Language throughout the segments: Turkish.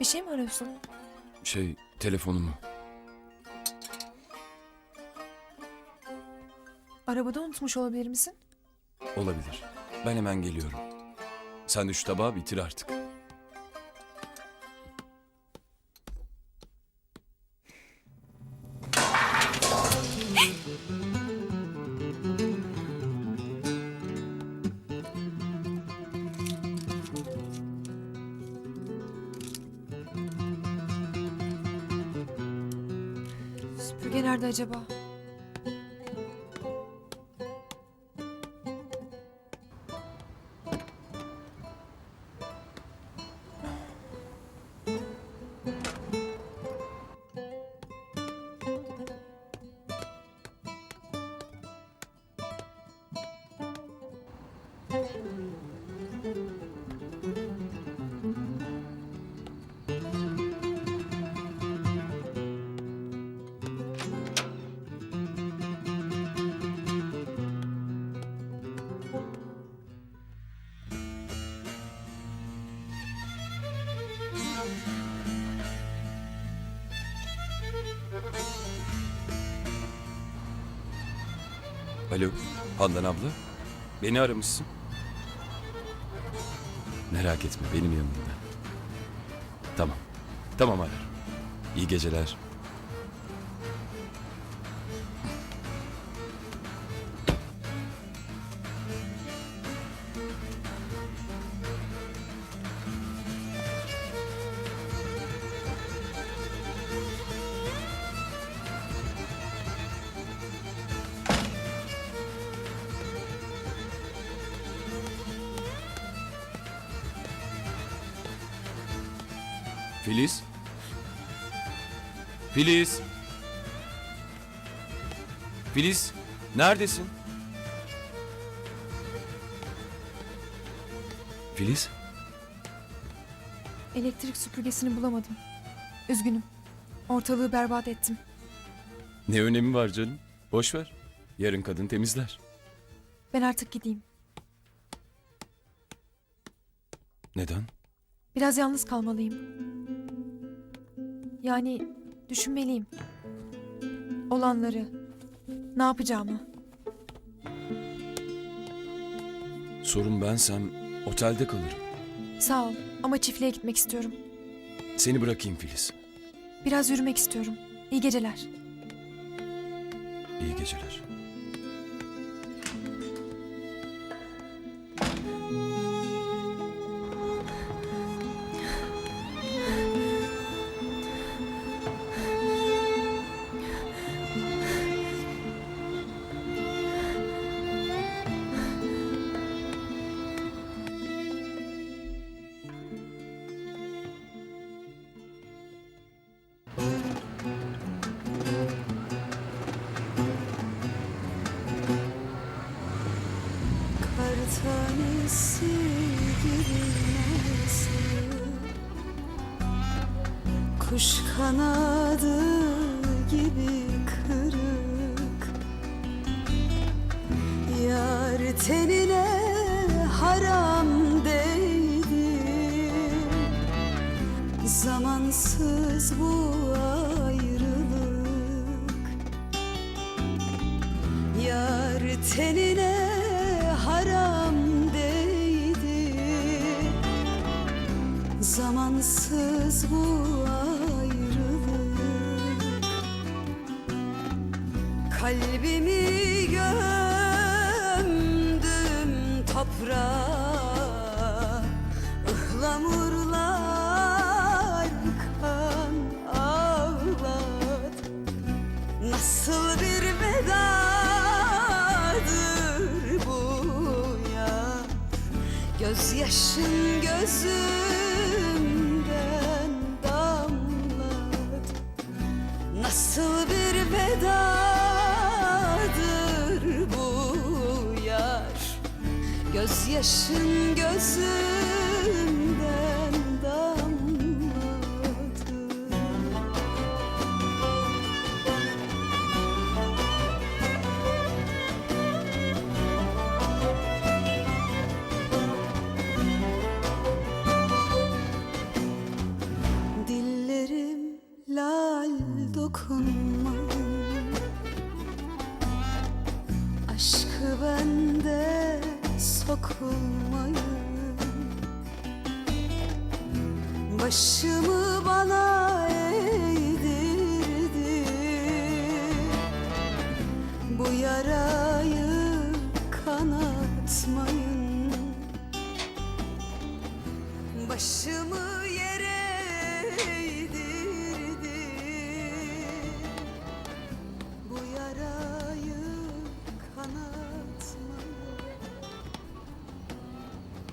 Bir şey mi arıyorsun? Şey, telefonumu. Arabada unutmuş olabilir misin? Olabilir. Ben hemen geliyorum. Sen de şu tabağı bitir artık. Nerede acaba? Alo, Handan abla. Beni aramışsın. Merak etme, benim yanımda. Tamam. Tamam ararım. İyi geceler. Filiz? Filiz? Filiz, neredesin? Filiz? Elektrik süpürgesini bulamadım. Üzgünüm. Ortalığı berbat ettim. Ne önemi var canım? Boş ver. Yarın kadın temizler. Ben artık gideyim. Neden? Biraz yalnız kalmalıyım. Yani düşünmeliyim. Olanları, ne yapacağımı. Sorun bensem otelde kalırım. Sağ ol ama çiftliğe gitmek istiyorum. Seni bırakayım Filiz. Biraz yürümek istiyorum. İyi geceler. İyi geceler. Kuş kanadı gibi kırık. Yar tenine haram değdi. Zamansız bu ayrılık. Yar tenine haram Zamansız bu ayrılık. Kalbimi gömdüm toprağa Ihlamurlar kan ağlat Nasıl bir vedadır bu ya? Gözyaşın gözümden Nasıl bir vedadır bu yar? Gözyaşın gözümden dokunmayın Aşkı bende sokulmayın. Başımı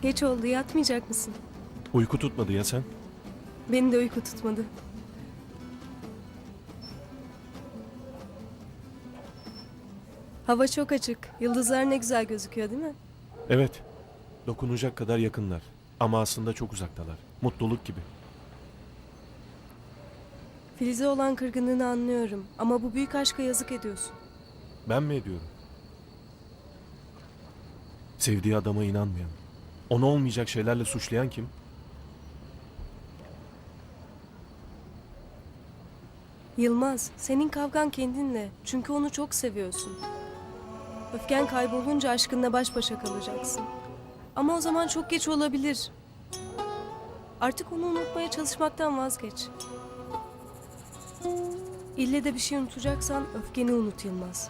Geç oldu yatmayacak mısın? Uyku tutmadı ya sen? Beni de uyku tutmadı. Hava çok açık. Yıldızlar ne güzel gözüküyor değil mi? Evet. Dokunacak kadar yakınlar. Ama aslında çok uzaktalar. Mutluluk gibi. Filiz'e olan kırgınlığını anlıyorum. Ama bu büyük aşka yazık ediyorsun. Ben mi ediyorum? Sevdiği adama inanmayan. Onu olmayacak şeylerle suçlayan kim? Yılmaz, senin kavgan kendinle. Çünkü onu çok seviyorsun. Öfken kaybolunca aşkınla baş başa kalacaksın. Ama o zaman çok geç olabilir. Artık onu unutmaya çalışmaktan vazgeç. İlle de bir şey unutacaksan öfkeni unut Yılmaz.